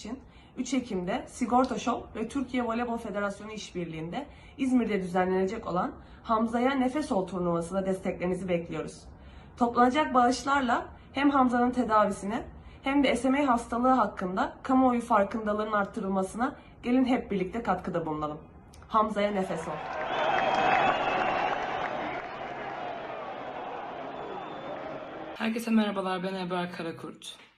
için 3 Ekim'de Sigorta Show ve Türkiye Voleybol Federasyonu işbirliğinde İzmir'de düzenlenecek olan Hamza'ya Nefes Ol turnuvasına desteklerinizi bekliyoruz. Toplanacak bağışlarla hem Hamza'nın tedavisine hem de SMA hastalığı hakkında kamuoyu farkındalığının arttırılmasına gelin hep birlikte katkıda bulunalım. Hamza'ya nefes ol. Herkese merhabalar, ben Ebrar Karakurt.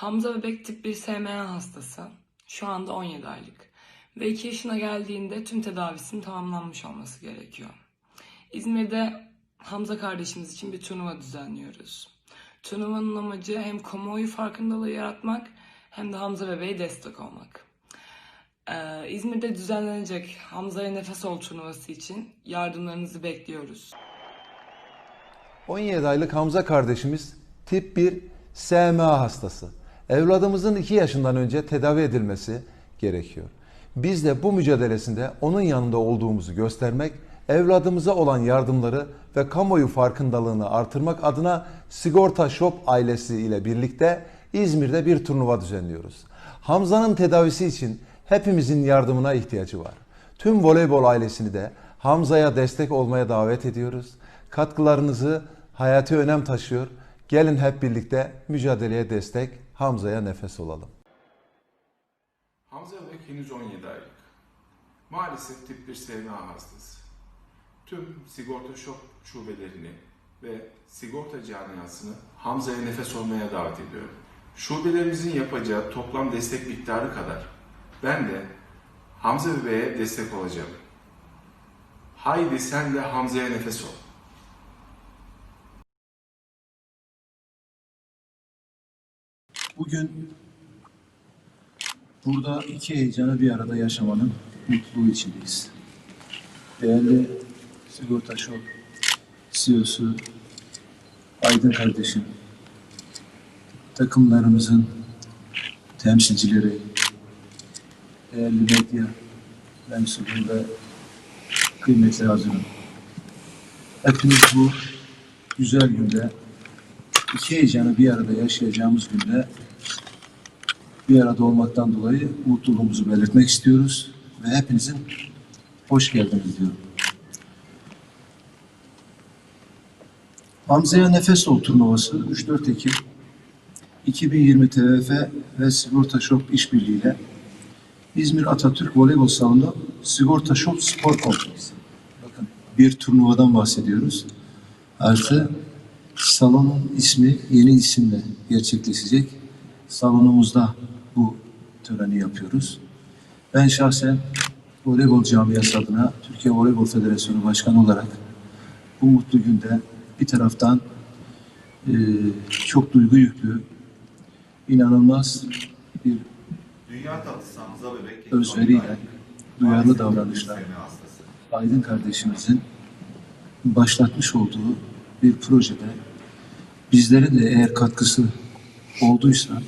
Hamza bebek tip 1 SMA hastası. Şu anda 17 aylık. Ve 2 yaşına geldiğinde tüm tedavisinin tamamlanmış olması gerekiyor. İzmir'de Hamza kardeşimiz için bir turnuva düzenliyoruz. Turnuvanın amacı hem kamuoyu farkındalığı yaratmak hem de Hamza bebeğe destek olmak. Ee, İzmir'de düzenlenecek Hamza'ya Nefes Ol turnuvası için yardımlarınızı bekliyoruz. 17 aylık Hamza kardeşimiz tip 1 SMA hastası. Evladımızın 2 yaşından önce tedavi edilmesi gerekiyor. Biz de bu mücadelesinde onun yanında olduğumuzu göstermek, evladımıza olan yardımları ve kamuoyu farkındalığını artırmak adına Sigorta Shop ailesi ile birlikte İzmir'de bir turnuva düzenliyoruz. Hamza'nın tedavisi için hepimizin yardımına ihtiyacı var. Tüm voleybol ailesini de Hamza'ya destek olmaya davet ediyoruz. Katkılarınızı hayati önem taşıyor. Gelin hep birlikte mücadeleye destek, Hamza'ya nefes olalım. Hamza Bebek henüz 17 aylık. Maalesef tip 1 SMA hastası. Tüm sigorta şok şubelerini ve sigorta camiasını Hamza'ya nefes olmaya davet ediyorum. Şubelerimizin yapacağı toplam destek miktarı kadar ben de Hamza Bebeğe destek olacağım. Haydi sen de Hamza'ya nefes ol. Bugün burada iki heyecanı bir arada yaşamanın mutluluğu içindeyiz. Değerli Sigorta Şok CEO'su Aydın kardeşim, takımlarımızın temsilcileri, değerli medya mensubu ve kıymetli hazırım. Hepiniz bu güzel günde iki heyecanı bir arada yaşayacağımız günde bir arada olmaktan dolayı mutluluğumuzu belirtmek istiyoruz ve hepinizin hoş geldiniz diyorum. Hamza'ya Nefes Ol turnuvası 3-4 Ekim 2020 TVF ve Sigorta Shop işbirliğiyle İzmir Atatürk Voleybol Salonu Sigorta Shop Spor Kompleksi. Bakın bir turnuvadan bahsediyoruz. Artı salonun ismi yeni isimle gerçekleşecek. Salonumuzda bu töreni yapıyoruz. Ben şahsen voleybol camiası adına Türkiye Voleybol Federasyonu Başkanı olarak bu mutlu günde bir taraftan eee, çok duygu yüklü, inanılmaz bir Dünya tatlısı Hamza Bebek özveriyle, duyarlı davranışla hastası. Aydın kardeşimizin başlatmış olduğu bir projede bizlerin de eğer katkısı olduysa,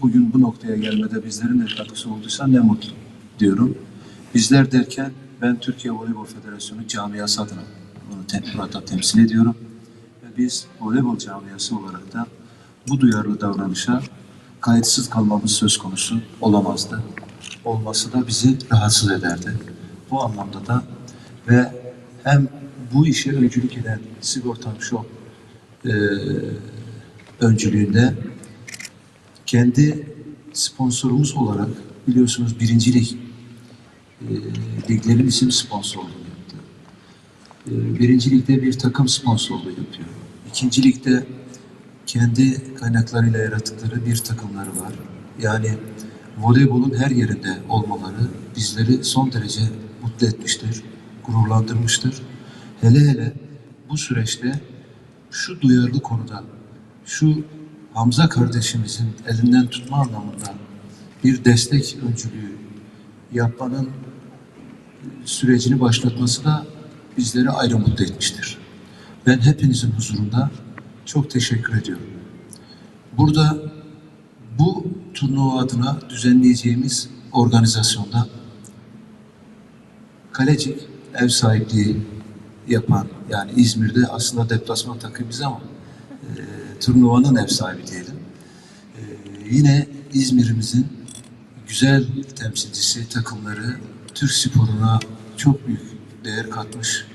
bugün bu noktaya gelmede bizlerin de katkısı olduysa ne mutlu diyorum. Bizler derken ben Türkiye Voleybol Federasyonu camiası adına bunu te- burada temsil ediyorum. Ve biz voleybol camiası olarak da bu duyarlı davranışa kayıtsız kalmamız söz konusu olamazdı. Olması da bizi rahatsız ederdi. Bu anlamda da ve hem bu işe öncülük eden Sigorta Shop e, öncülüğünde kendi sponsorumuz olarak biliyorsunuz birincilik e, liglerin isim sponsorluğu yaptı. E, birinci ligde bir takım sponsorluğu yapıyor. İkinci kendi kaynaklarıyla yarattıkları bir takımları var. Yani voleybolun her yerinde olmaları bizleri son derece mutlu etmiştir, gururlandırmıştır. Hele hele bu süreçte şu duyarlı konuda, şu Hamza kardeşimizin elinden tutma anlamında bir destek öncülüğü yapmanın sürecini başlatması da bizleri ayrı mutlu etmiştir. Ben hepinizin huzurunda çok teşekkür ediyorum. Burada bu turnuva adına düzenleyeceğimiz organizasyonda Kalecik ev sahipliği yapan yani İzmir'de aslında deplasman takımıyız ama e, turnuvanın ev sahibi diyelim. E, yine İzmir'imizin güzel temsilcisi takımları Türk sporuna çok büyük değer katmış.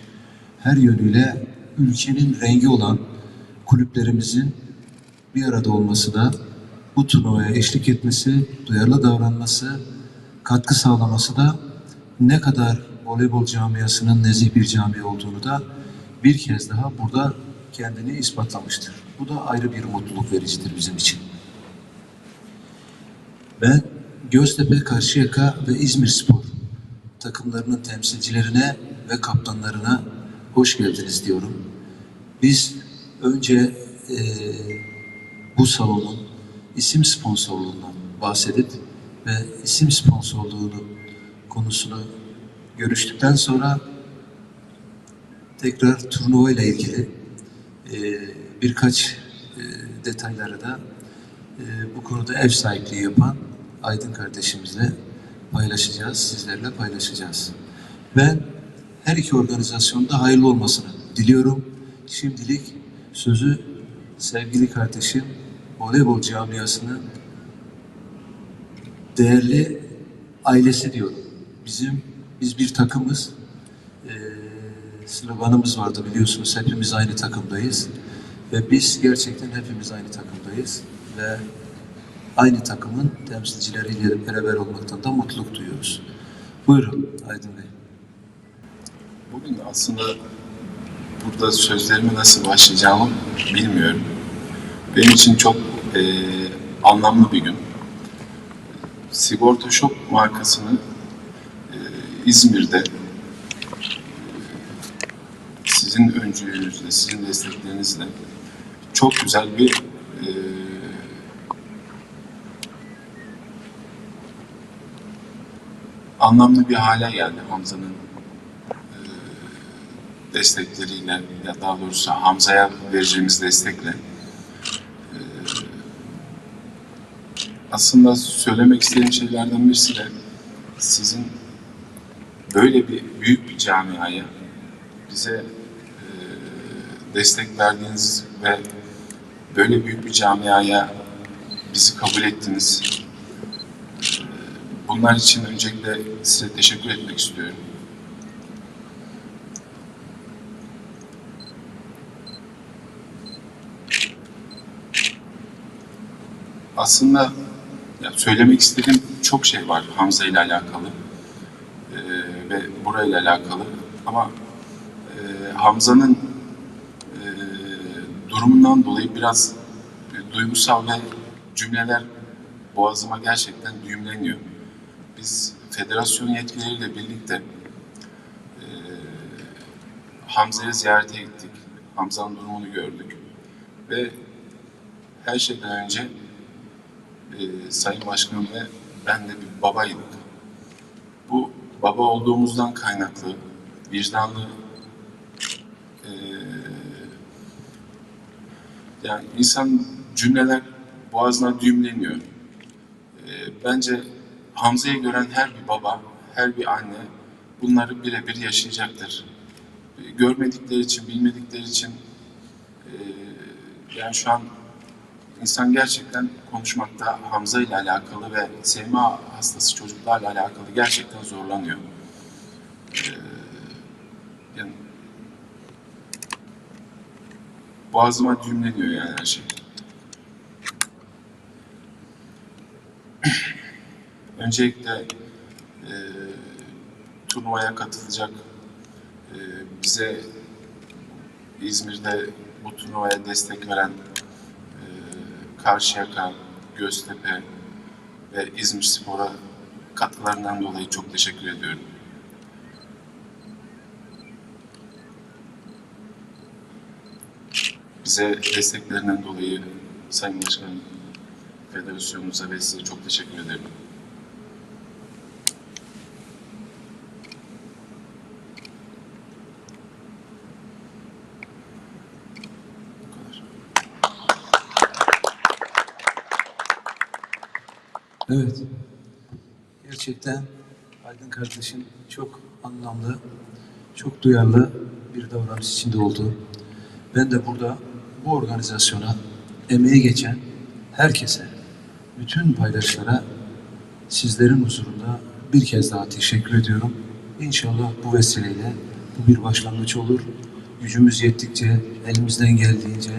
Her yönüyle ülkenin rengi olan kulüplerimizin bir arada olması da bu turnuvaya eşlik etmesi, duyarlı davranması, katkı sağlaması da ne kadar voleybol camiasının nezih bir cami olduğunu da bir kez daha burada kendini ispatlamıştır. Bu da ayrı bir mutluluk vericidir bizim için. Ben Göztepe, Karşıyaka ve İzmir Spor takımlarının temsilcilerine ve kaptanlarına hoş geldiniz diyorum. Biz önce eee, bu salonun isim sponsorluğundan bahsedip ve isim sponsorluğunu konusunu görüştükten sonra tekrar turnuva ile ilgili eee, birkaç eee, detayları da eee, bu konuda ev sahipliği yapan Aydın kardeşimizle paylaşacağız, sizlerle paylaşacağız. Ben her iki organizasyonda hayırlı olmasını diliyorum. Şimdilik sözü sevgili kardeşim voleybol camiasının değerli ailesi diyorum. Bizim biz bir takımız. Ee, sloganımız vardı biliyorsunuz hepimiz aynı takımdayız. Ve biz gerçekten hepimiz aynı takımdayız. Ve aynı takımın temsilcileriyle beraber olmaktan da mutluluk duyuyoruz. Buyurun Aydın Bey. Bugün aslında burada sözlerimi nasıl başlayacağımı bilmiyorum. Benim için çok eee, anlamlı bir gün. Sigorta Shop markasını İzmir'de. Sizin öncülüğünüzle, sizin desteklerinizle çok güzel bir eee, anlamlı bir hale geldi Hamza'nın destekleriyle ya daha doğrusu Hamza'ya vereceğimiz destekle. E, aslında söylemek istediğim şeylerden birisi de sizin böyle bir büyük bir camiaya bize e, destek verdiğiniz ve böyle büyük bir camiaya bizi kabul ettiniz. E, Bunlar için öncelikle size teşekkür etmek istiyorum. aslında ya söylemek istediğim çok şey var Hamza ile alakalı ve burayla alakalı ama e, Hamza'nın e, durumundan dolayı biraz e, duygusal ve cümleler boğazıma gerçekten düğümleniyor. Biz federasyon yetkilileriyle birlikte e, Hamza'yı ziyarete gittik. Hamza'nın durumunu gördük ve her şeyden önce e, Sayın Başkanım ve ben de bir babaydık. Baba olduğumuzdan kaynaklı, vicdanlı, e, yani insan cümleler boğazına düğümleniyor. E, bence Hamza'yı gören her bir baba, her bir anne bunları birebir yaşayacaktır. E, görmedikleri için, bilmedikleri için e, yani şu an İnsan gerçekten konuşmakta Hamza ile alakalı ve SMA hastası çocuklarla alakalı gerçekten zorlanıyor. Ee, yani boğazıma düğümleniyor yani her şey. Öncelikle e, turnuvaya katılacak e, bize İzmir'de bu turnuvaya destek veren Karşıyaka, Göztepe ve İzmir Spor'a katkılarından dolayı çok teşekkür ediyorum. Bize desteklerinden dolayı Sayın Başkanım, Federasyonunuza ve size çok teşekkür ederim. Evet. Gerçekten Aydın kardeşim çok anlamlı, çok duyarlı bir davranış içinde oldu. Ben de burada bu organizasyona emeği geçen herkese, bütün paydaşlara sizlerin huzurunda bir kez daha teşekkür ediyorum. İnşallah bu vesileyle bu bir başlangıç olur. Gücümüz yettikçe, elimizden geldiğince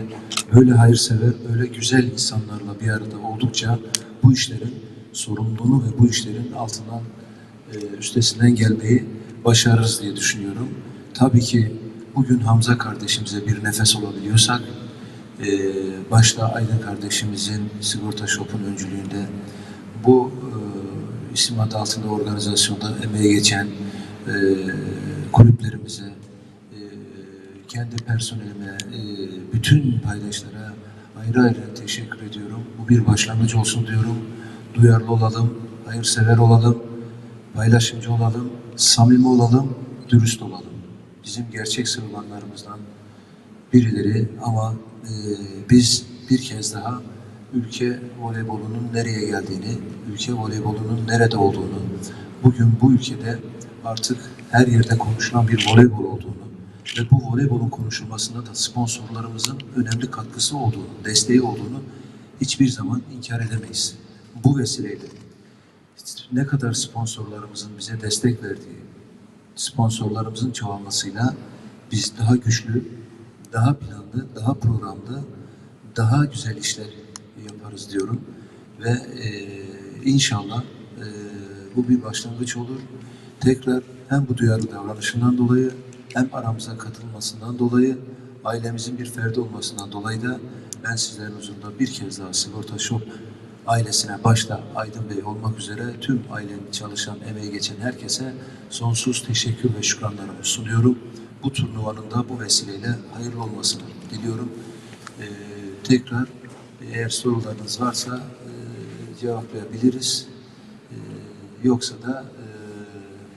böyle hayırsever, böyle güzel insanlarla bir arada oldukça bu işlerin sorumluluğunu ve bu işlerin altından e, üstesinden gelmeyi başarırız diye düşünüyorum. Tabii ki bugün Hamza kardeşimize bir nefes olabiliyorsak, e, başta Aydın kardeşimizin Sigorta Shop'un öncülüğünde bu e, isim adı altında organizasyonda emeği geçen e, kulüplerimize, e, kendi personelime, e, bütün paydaşlara ayrı ayrı teşekkür ediyorum. Bu bir başlangıç olsun diyorum. Duyarlı olalım, hayırsever olalım, paylaşımcı olalım, samimi olalım, dürüst olalım. Bizim gerçek sloganlarımızdan birileri ama e, biz bir kez daha ülke voleybolunun nereye geldiğini, ülke voleybolunun nerede olduğunu, bugün bu ülkede artık her yerde konuşulan bir voleybol olduğunu ve bu voleybolun konuşulmasında da sponsorlarımızın önemli katkısı olduğunu, desteği olduğunu hiçbir zaman inkar edemeyiz. Bu vesileyle ne kadar sponsorlarımızın bize destek verdiği, sponsorlarımızın çoğalmasıyla biz daha güçlü, daha planlı, daha programlı, daha güzel işler yaparız diyorum. Ve e, inşallah e, bu bir başlangıç olur. Tekrar hem bu duyarlı davranışından dolayı hem aramıza katılmasından dolayı ailemizin bir ferdi olmasından dolayı da ben sizlerin huzurunda bir kez daha Sigorta Shop ailesine başta Aydın Bey olmak üzere tüm ailenin çalışan, emeği geçen herkese sonsuz teşekkür ve şükranlarımı sunuyorum. Bu turnuvanın da bu vesileyle hayırlı olmasını diliyorum. Ee, tekrar eğer sorularınız varsa e, cevaplayabiliriz. Ee, yoksa da e,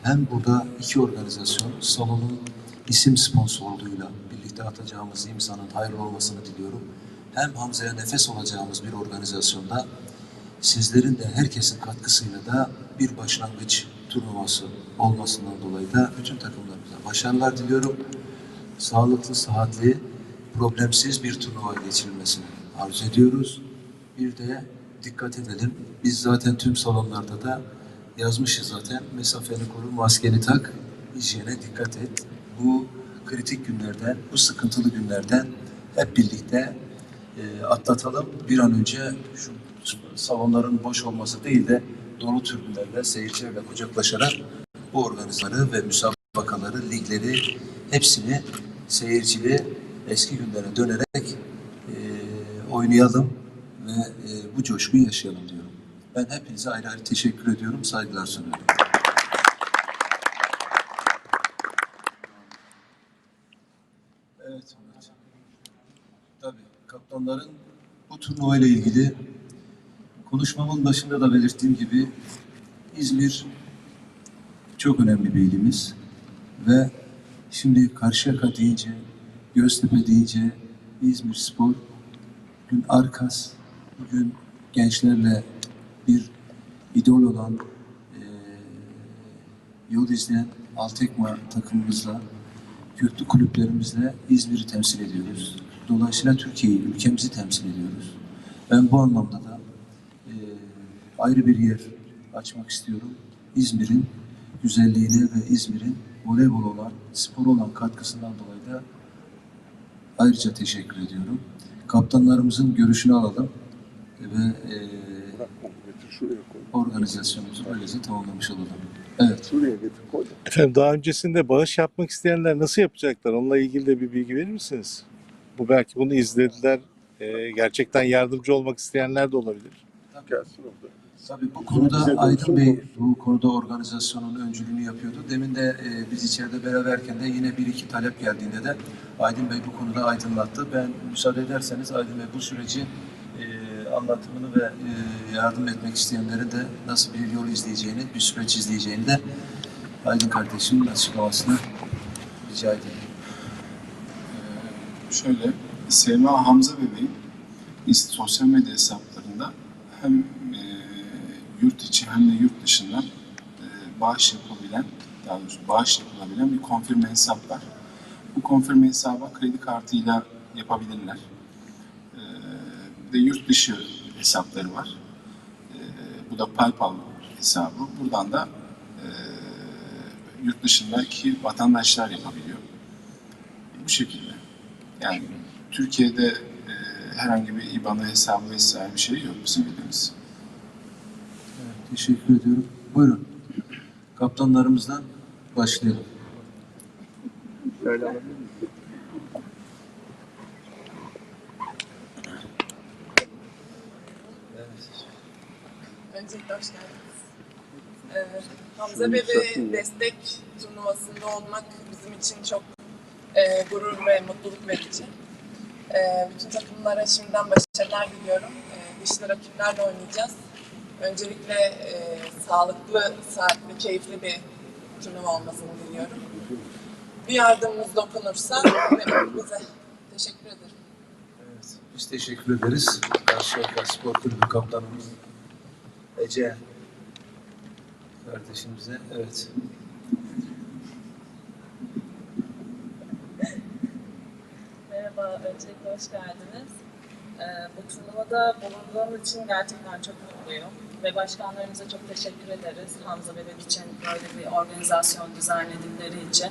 hem burada iki organizasyon salonun isim sponsorluğuyla birlikte atacağımız imzanın hayırlı olmasını diliyorum. Hem Hamza'ya nefes olacağımız bir organizasyonda sizlerin de herkesin katkısıyla da bir başlangıç turnuvası olmasından dolayı da bütün takımlarımıza başarılar diliyorum. Sağlıklı, sıhhatli, problemsiz bir turnuva geçirilmesini arzu ediyoruz. Bir de dikkat edelim. Biz zaten tüm salonlarda da yazmışız zaten. Mesafeni koru, maskeni tak, hijyene dikkat et. Bu kritik günlerden, bu sıkıntılı günlerden hep birlikte e, atlatalım. Bir an önce şu salonların boş olması değil de dolu tribünlerle, seyircilerle kucaklaşarak bu organizasyonları ve müsabakaları, ligleri hepsini seyircili eski günlere dönerek e, oynayalım ve e, bu coşkuyu yaşayalım diyorum. Ben hepinize ayrı ayrı teşekkür ediyorum, saygılar sunuyorum. Evet, evet. Tabii kaptanların bu turnuva ile ilgili konuşmamın başında da belirttiğim gibi İzmir çok önemli bir ilimiz ve şimdi Karşıyaka deyince, Göztepe deyince İzmir Spor, bugün Arkas, bugün gençlerle bir idol olan eee, yol izleyen Altekma takımımızla, köklü kulüplerimizle İzmir'i temsil ediyoruz. Dolayısıyla Türkiye'yi, ülkemizi temsil ediyoruz. Ben bu anlamda da ayrı bir yer açmak istiyorum. İzmir'in güzelliğine ve İzmir'in voleybol olan, spor olan katkısından dolayı da ayrıca teşekkür ediyorum. Kaptanlarımızın görüşünü alalım ve eee organizasyonumuzu böylece tamamlamış olalım. Evet. Efendim daha öncesinde bağış yapmak isteyenler nasıl yapacaklar? Onunla ilgili de bir bilgi verir misiniz? Bu belki bunu izlediler. Ee, gerçekten yardımcı olmak isteyenler de olabilir. Tabii bu konuda Aydın Bey bu konuda organizasyonun öncülüğünü yapıyordu. Demin de e, biz içeride beraberken de yine bir iki talep geldiğinde de Aydın Bey bu konuda aydınlattı. Ben müsaade ederseniz Aydın Bey bu süreci e, anlatımını ve e, yardım etmek isteyenlerin de nasıl bir yol izleyeceğini, bir süreç izleyeceğini de Aydın kardeşimin açıklamasını rica ederim. Şöyle, Selma Hamza Bey'in is- sosyal medya hesaplarında hem e, yurt içi hem de yurt dışından e, bağış yapabilen, daha doğrusu bağış yapılabilen bir konfirme hesap var. Bu konfirme hesaba kredi kartıyla yapabilirler. E, ve yurt dışı hesapları var. E, bu da PayPal hesabı. Buradan da e, yurt dışındaki vatandaşlar yapabiliyor. Bu şekilde. Yani Türkiye'de e, herhangi bir IBAN'ı hesabı vesaire bir şey yok bizim bildiğimiz. Teşekkür ediyorum. Buyurun. Kaptanlarımızdan başlayalım. Öncelikle hoş geldiniz. Ee, Hamza Bebe destek turnuvasında olmak bizim için çok e, gurur ve mutluluk verici. E, bütün takımlara şimdiden başarılar diliyorum. E, güçlü rakiplerle oynayacağız. Öncelikle e, sağlıklı, saatli, keyifli bir turnuva olmasını diliyorum. Bir yardımımız dokunursa bize. Teşekkür ederim. Evet, biz teşekkür ederiz. Karşıyaka Spor Kulübü kaptanımız Ece kardeşimize. Evet. Merhaba, öncelikle hoş geldiniz. Ee, bu turnuvada bulunduğum için gerçekten çok mutluyum. Ve başkanlarımıza çok teşekkür ederiz. Hamza Bebek için böyle bir organizasyon düzenledikleri için.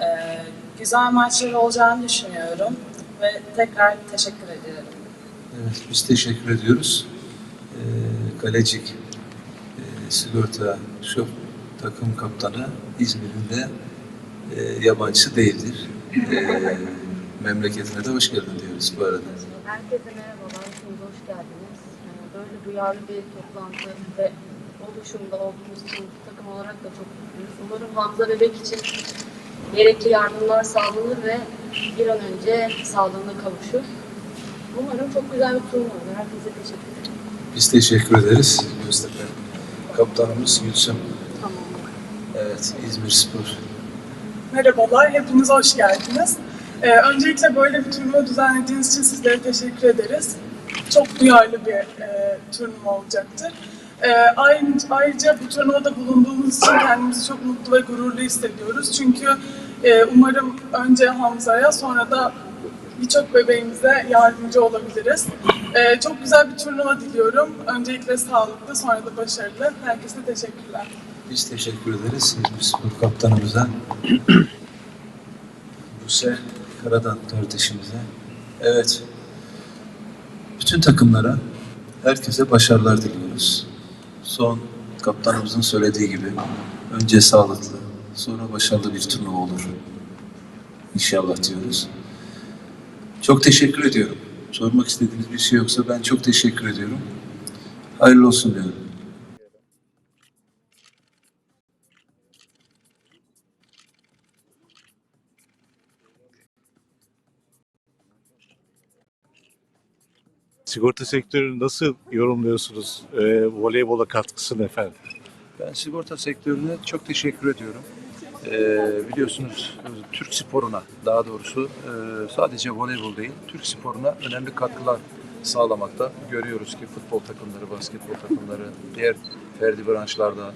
Ee, güzel maçlar olacağını düşünüyorum. Ve tekrar teşekkür ediyorum. Evet, biz teşekkür ediyoruz. Ee, Kalecik e, Sigorta Şop takım kaptanı İzmir'in de e, yabancısı değildir. E, memleketine de hoş geldin diyoruz bu arada. Herkese merhabalar, hepiniz hoş geldiniz. Ee, Böyle duyarlı bir toplantı ve oluşumda olduğumuz için takım olarak da çok mutluyuz. Umarım Hamza Bebek için gerekli yardımlar sağlanır ve bir an önce sağlığına kavuşur. Umarım çok güzel bir turnuva olur. Herkese teşekkür ederim. Biz teşekkür ederiz. Göztepe kaptanımız Gülsüm. Tamam. Evet, İzmir Spor. Merhabalar, hepiniz hoş geldiniz. Ee, öncelikle böyle bir turnuva düzenlediğiniz için sizlere teşekkür ederiz. Çok duyarlı bir e, turnuva olacaktır. Ee, ayrıca, bu turnuvada bulunduğumuz için kendimizi çok mutlu ve gururlu hissediyoruz. Çünkü e, umarım önce Hamza'ya sonra da birçok bebeğimize yardımcı olabiliriz. Ee, çok güzel bir turnuva diliyorum. Öncelikle sağlıklı, sonra da başarılı. Herkese teşekkürler. Biz teşekkür ederiz İzmir Spor kaptanımıza. Buse Karadan kardeşimize. Evet. Bütün takımlara, herkese başarılar diliyoruz. Son kaptanımızın söylediği gibi önce sağlıklı, sonra başarılı bir turnuva olur. İnşallah diyoruz. Çok teşekkür ediyorum. Sormak istediğiniz bir şey yoksa ben çok teşekkür ediyorum. Hayırlı olsun diyorum. Sigorta sektörünü nasıl yorumluyorsunuz? Ee, voleybola katkısını efendim? Ben sigorta sektörüne çok teşekkür ediyorum. Ee, biliyorsunuz Türk sporuna daha doğrusu e, sadece voleybol değil, Türk sporuna önemli katkılar sağlamakta. Görüyoruz ki futbol takımları, basketbol takımları, diğer ferdi branşlarda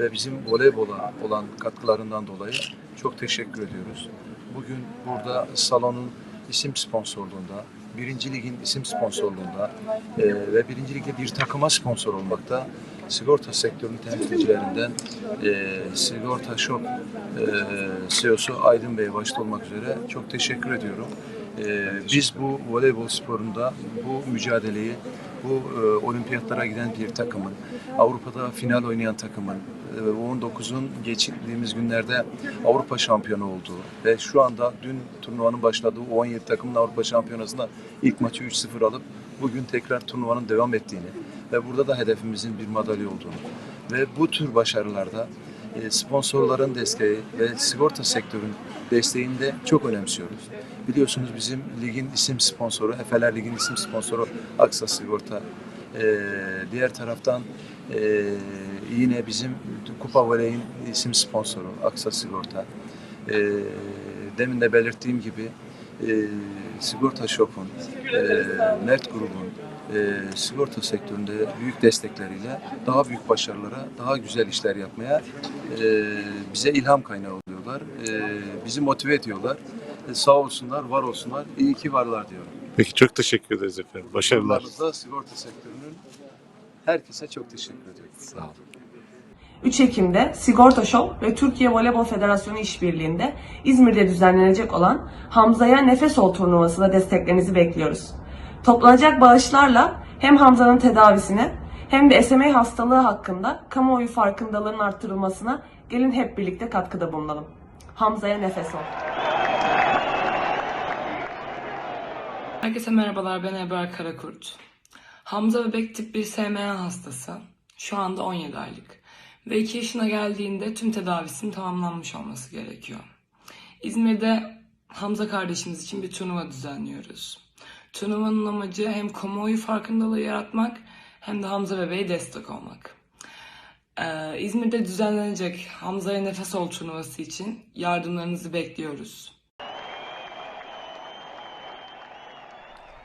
ve bizim voleybola olan katkılarından dolayı çok teşekkür ediyoruz. Bugün burada salonun isim sponsorluğunda, birinci ligin isim sponsorluğunda e, ve birinci ligde bir takıma sponsor olmakta sigorta sektörünün temsilcilerinden e, Sigorta Shop e, CEO'su Aydın Bey başta olmak üzere çok teşekkür ediyorum. E, biz bu voleybol sporunda bu mücadeleyi bu e, olimpiyatlara giden bir takımın, Avrupa'da final oynayan takımın, e, U19'un geçtiğimiz günlerde Avrupa şampiyonu olduğu ve şu anda dün turnuvanın başladığı U17 takımın Avrupa şampiyonasında ilk maçı 3-0 alıp bugün tekrar turnuvanın devam ettiğini ve burada da hedefimizin bir madalya olduğunu ve bu tür başarılarda e, sponsorların desteği ve sigorta sektörün desteğini de çok önemsiyoruz. Biliyorsunuz bizim ligin isim sponsoru, Efeler Lig'in isim sponsoru Aksa Sigorta. E, diğer taraftan e, yine bizim Kupa Voley'in isim sponsoru Aksa Sigorta. E, demin de belirttiğim gibi e, Sigorta Shop'un, e, Mert Grubun, e, sigorta sektöründe büyük destekleriyle daha büyük başarılara, daha güzel işler yapmaya e, bize ilham kaynağı. E, bizi motive ediyorlar. E, sağ olsunlar, var olsunlar. İyi ki varlar diyorum. Peki çok teşekkür ederiz efendim. Başarılar. Bunlarımızda sigorta sektörünün herkese çok teşekkür ediyorum. Sağ olun. 3 Ekim'de Sigorta Show ve Türkiye Voleybol Federasyonu işbirliğinde İzmir'de düzenlenecek olan Hamza'ya Nefes Ol turnuvasına desteklerinizi bekliyoruz. Toplanacak bağışlarla hem Hamza'nın tedavisine hem de SMA hastalığı hakkında kamuoyu farkındalığının arttırılmasına gelin hep birlikte katkıda bulunalım. Hamza'ya nefes ol. Herkese merhabalar, ben Ebrar Karakurt. Hamza bebek tip 1 SMA hastası. Şu anda 17 aylık. Ve 2 yaşına geldiğinde tüm tedavisinin tamamlanmış olması gerekiyor. İzmir'de Hamza kardeşimiz için bir turnuva düzenliyoruz. Turnuvanın amacı hem kamuoyu farkındalığı yaratmak hem de Hamza bebeğe destek olmak. Ee, İzmir'de düzenlenecek Hamza'ya Nefes Ol turnuvası için yardımlarınızı bekliyoruz.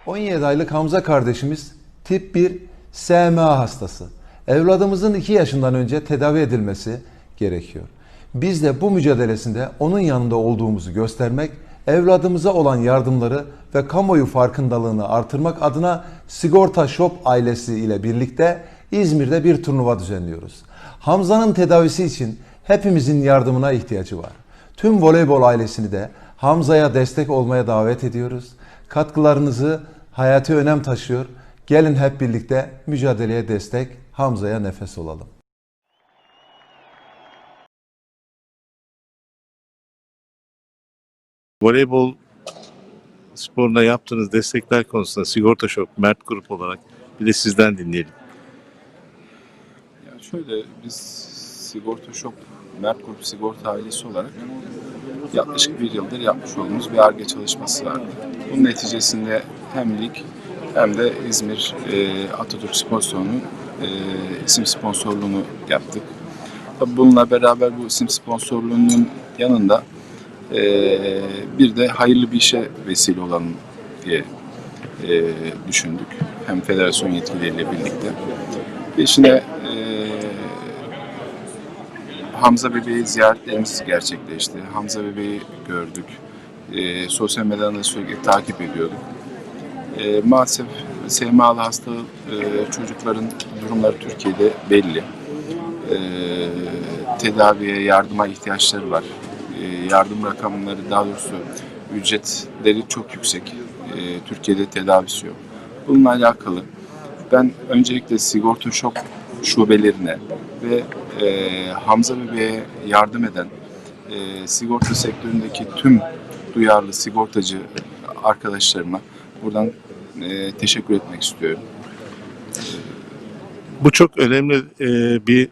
17 aylık Hamza kardeşimiz tip 1 SMA hastası. Evladımızın 2 yaşından önce tedavi edilmesi gerekiyor. Biz de bu mücadelesinde onun yanında olduğumuzu göstermek, evladımıza olan yardımları ve kamuoyu farkındalığını artırmak adına Sigorta Shop ailesi ile birlikte İzmir'de bir turnuva düzenliyoruz. Hamza'nın tedavisi için hepimizin yardımına ihtiyacı var. Tüm voleybol ailesini de Hamza'ya destek olmaya davet ediyoruz. Katkılarınızı hayati önem taşıyor. Gelin hep birlikte mücadeleye destek, Hamza'ya nefes olalım. Voleybol sporuna yaptığınız destekler konusunda Sigorta Shop, Mert Grup olarak bir de sizden dinleyelim. Şöyle biz Sigorta Shop, Mert Grup Sigorta ailesi olarak yaklaşık bir yıldır yapmış olduğumuz bir ARGE çalışması vardı. Bunun neticesinde hem lig hem de İzmir e, Atatürk Spor Salonu e, isim sponsorluğunu yaptık. Tabii bununla beraber bu isim sponsorluğunun yanında e, bir de hayırlı bir işe vesile olalım diye e, düşündük. Hem federasyon yetkilileriyle birlikte. Peşine Hamza Bebeği ziyaretlerimiz gerçekleşti. Hamza Bebeği gördük. E, sosyal medyadan da sürekli takip ediyorduk. E, maalesef SMA'lı hasta e, çocukların durumları Türkiye'de belli. E, tedaviye, yardıma ihtiyaçları var. E, yardım rakamları, daha doğrusu ücretleri çok yüksek. E, Türkiye'de tedavisi yok. Bununla alakalı ben öncelikle sigorta şok şubelerine ve e, Hamza Bebeğe yardım eden e, sigorta sektöründeki tüm duyarlı sigortacı arkadaşlarıma buradan e, teşekkür etmek istiyorum. Bu çok önemli e, bir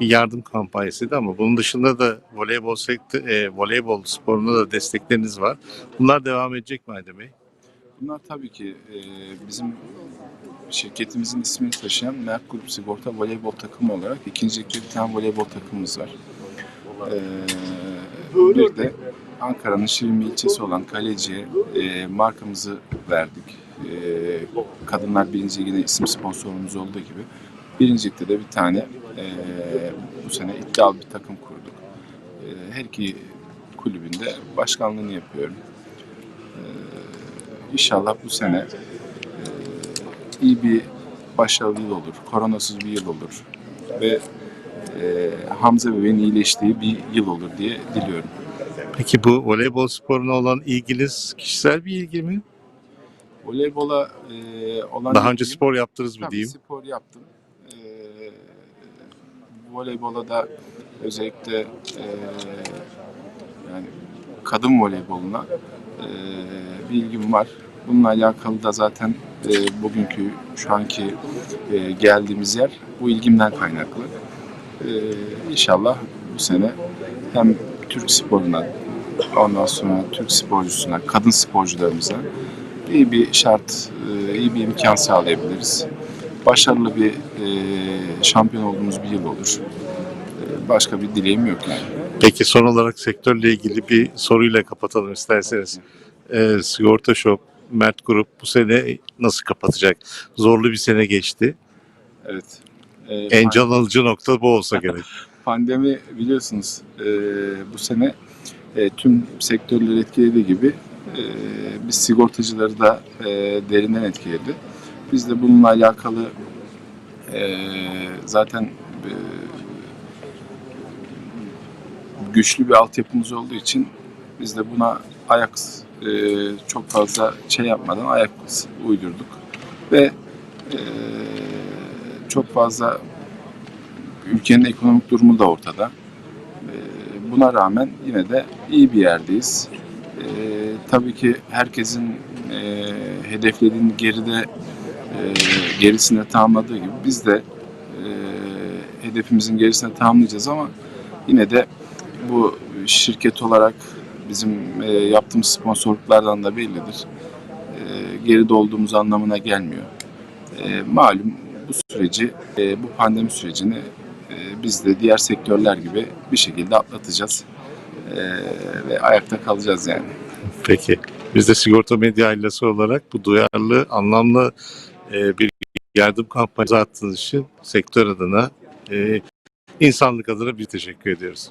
bir yardım kampanyasıydı ama bunun dışında da voleybol sektör, e, voleybol sporunda da destekleriniz var. Bunlar devam edecek mi Adem Bey? Bunlar tabii ki e, bizim şirketimizin ismini taşıyan Mert Grup Sigorta voleybol takımı olarak ikincilikte bir tane voleybol takımımız var. E, bir de Ankara'nın Şirinli ilçesi olan Kaleci'ye e, markamızı verdik. E, Kadınlar Birinci Ligi'ne isim sponsorumuz olduğu gibi birincilikte de bir tane e, bu sene iddialı bir takım kurduk. E, her iki kulübünde başkanlığını yapıyorum. İnşallah bu sene e, iyi bir başarılı yıl olur, koronasız bir yıl olur ve e, Hamza bebeğin iyileştiği bir yıl olur diye diliyorum. Peki bu voleybol sporuna olan ilginiz kişisel bir ilgi mi? Voleybola e, olan Daha önce ilgim- spor yaptınız mı diyeyim? spor yaptım. E, voleybola da özellikle e, yani kadın voleyboluna e, ilgim var. Bununla alakalı da zaten e, bugünkü şu anki e, geldiğimiz yer bu ilgimden kaynaklı. E, inşallah bu sene hem Türk sporuna ondan sonra Türk sporcusuna, kadın sporcularımıza iyi bir şart, e, iyi bir imkan sağlayabiliriz. Başarılı bir e, şampiyon olduğumuz bir yıl olur. E, Başka bir dileğim yok yani. Peki son olarak sektörle ilgili bir soruyla kapatalım isterseniz. Ee, Sigorta Shop, Mert Grup bu sene nasıl kapatacak? Zorlu bir sene geçti. Evet. E, En can alıcı nokta bu olsa gerek. Pandemi biliyorsunuz e, bu sene e, tüm sektörleri etkilediği gibi e, biz sigortacıları da e, derinden etkiledi. Biz de bununla alakalı e, zaten e, güçlü bir altyapımız olduğu için biz de buna ayak e, çok fazla şey yapmadan ayak uydurduk ve e, çok fazla ülkenin ekonomik durumu da ortada. E, buna rağmen yine de iyi bir yerdeyiz. E, tabii ki herkesin e, hedeflediğini geride e, gerisinde tamamladığı gibi biz de e, hedefimizin gerisine tamamlayacağız ama yine de bu şirket olarak bizim e, yaptığımız sponsorluklardan da bellidir. E, geride olduğumuz anlamına gelmiyor. E, malum bu süreci, e, bu pandemi sürecini e, biz de diğer sektörler gibi bir şekilde atlatacağız. E, ve ayakta kalacağız yani. Peki. Biz de Sigorta Medya ailesi olarak bu duyarlı, anlamlı e, bir yardım kampanyası attığınız için sektör adına, e, insanlık adına bir teşekkür ediyoruz.